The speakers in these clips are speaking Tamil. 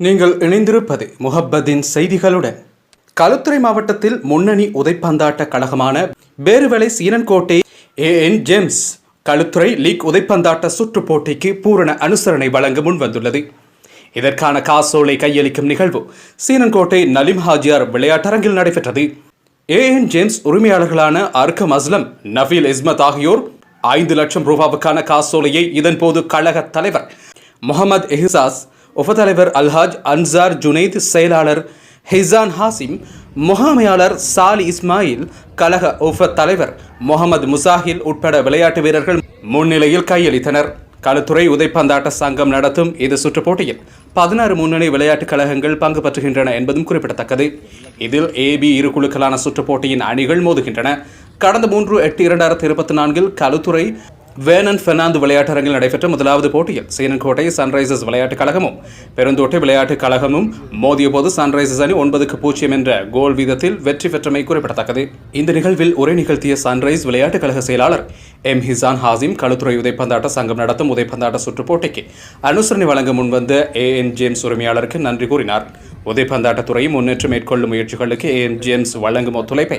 நீங்கள் இணைந்திருப்பது முஹப்பதின் செய்திகளுடன். களுத்துறை மாவட்டத்தில் முன்னணி உதைப்பந்தாட்ட கழகமான Beruwala Cheenankottai A N James Kalutara league உதைப்பந்தாட்ட சுற்றுப் போட்டிக்கு பூரண அனுசரணை வழங்க முன்வந்துள்ளது. இதற்கான காசோலை கையளிக்கும் நிகழ்வு சீனன்கோட்டை நலிம் ஹாஜியார் விளையாட்டரங்கில் நடைபெற்றது. ஏ என் ஜேம்ஸ் உரிமையாளர்களான அர்க்கம் அஸ்லம் நஃபீல் இஸ்மத் ஆகியோர் ஐந்து லட்சம் ரூபாவுக்கான காசோலையை இதன்போது கழக தலைவர் முகமது எஹிசாஸ் உபதலைவர் அல்ஹாஜ் அன்சார் ஜுனைத் செயலாளர் ஹிசான் ஹாசிம் முகாமையாளர் சாலி இஸ்மாயில் கழக உப தலைவர் முகமது முசாஹில் உட்பட விளையாட்டு வீரர்கள் முன்னிலையில் கையளித்தனர். களுத்துறை உதைப்பந்தாட்ட சங்கம் நடத்தும் இந்த சுற்றுப் போட்டியில் பதினாறு முன்னணி விளையாட்டுக் கழகங்கள் பங்கு பெற்றுகின்றன என்பதும் குறிப்பிடத்தக்கது. இதில் ஏபி இரு குழுக்களான சுற்றுப் போட்டியின் அணிகள் மோதுகின்றன. கடந்த மூன்று எட்டு இரண்டாயிரத்தி இருபத்தி நான்கில் களுத்துறை வேனன் பெர்னாந்து விளையாட்டரங்கில் நடைபெற்ற முதலாவது போட்டியில் சீனன்கோட்டை சன்ரைசர்ஸ் விளையாட்டுக் கழகமும் பெருந்தோட்டை விளையாட்டுக் கழகமும் மோதிய போது சன்ரைசர்ஸ் அணி ஒன்பதுக்கு பூஜ்ஜியம் என்ற கோல் வீதத்தில் வெற்றி பெற்றமை குறிப்பிடத்தக்கது. இந்த நிகழ்வில் உரை நிகழ்த்திய சன்ரைஸ் விளையாட்டுக் கழக செயலாளர் எம் ஹிசான் ஹாசிம் களுத்துறை உதைப்பந்தாட்ட சங்கம் நடத்தும் உதைப்பந்தாட்ட சுற்றுப் போட்டிக்கு அனுசரணை வழங்க முன்வந்த ஏ என் ஜேம்ஸ் உரிமையாளருக்கு நன்றி கூறினார். உதைப்பந்தாட்டத்துறை முன்னேற்றம் மேற்கொள்ளும் முயற்சிகளுக்கு ஏ. என் ஜேம்ஸ் வழங்கும் ஒத்துழைப்பை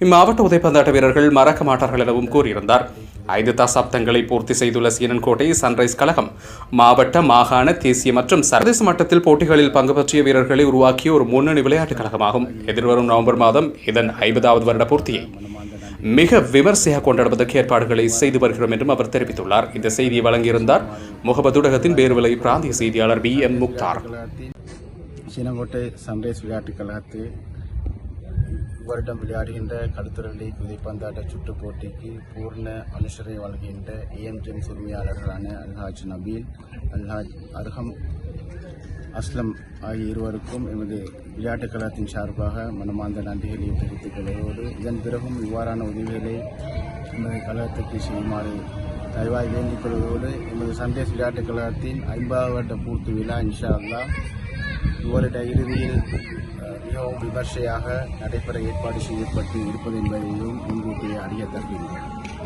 இம்மாவட்ட உதைப்பந்தாட்ட வீரர்கள் மறக்க மாட்டார்கள் எனவும் கூறியிருந்தார். ஐந்து தசாப்தங்களை பூர்த்தி செய்துள்ள சீனன்கோட்டை சன்ரைஸ் கழகம் மாவட்ட மாகாண தேசிய மற்றும் சர்வதேச மட்டத்தில் போட்டிகளில் பங்கு பற்றிய வீரர்களை உருவாக்கிய ஒரு முன்னணி விளையாட்டுக் கழகமாகும். எதிர்வரும் நவம்பர் மாதம் இதன் ஐம்பதாவது வருட பூர்த்தியை மிக விமர்சையாக கொண்டாடுவதற்கு ஏற்பாடுகளை செய்து வருகிறோம் என்றும் அவர் தெரிவித்துள்ளார். இந்த செய்தியை வழங்கியிருந்தார் முகமதுடகத்தின் ஊடகத்தின் பிராந்திய செய்தியாளர் P. M. Mukhtar. Cheenankottai sunrise விளையாட்டுக் கழகத்தில் வருடம் விளையாடுகின்ற கடுத்துறை குதிப்பந்தாட்ட சுற்று போட்டிக்கு பூர்ண அனுசரணை வழங்குகின்ற ஏஎம்ஜிஎம்ஸ் உரிமையாளர்களான அல்ஹாஜ் நபீல் அல்ஹாஜ் அர்ஹம் அஸ்லம் ஆகிய இருவருக்கும் எமது விளையாட்டுக் கழகத்தின் சார்பாக மனமார்ந்த நன்றிகளை தெரிவித்துக் கொள்வதோடு இதன் பிறகும் இவ்வாறான உதவிகளை எமது கழகத்துக்கு செய்யுமாறு தயவாய் வேண்டிக் கொள்வதோடு எமது சந்தேஷ் விளையாட்டுக் கழகத்தின் ஐம்பது வருட பூர்த்தி விழா இன்ஷா அல்லாஹ் இவருடைய இறுதியில் மிகவும் விமர்சையாக நடைபெற ஏற்பாடு செய்யப்பட்டு இருப்பது என்பதையும் முன்கூட்டியே அறிய தருகின்றேன்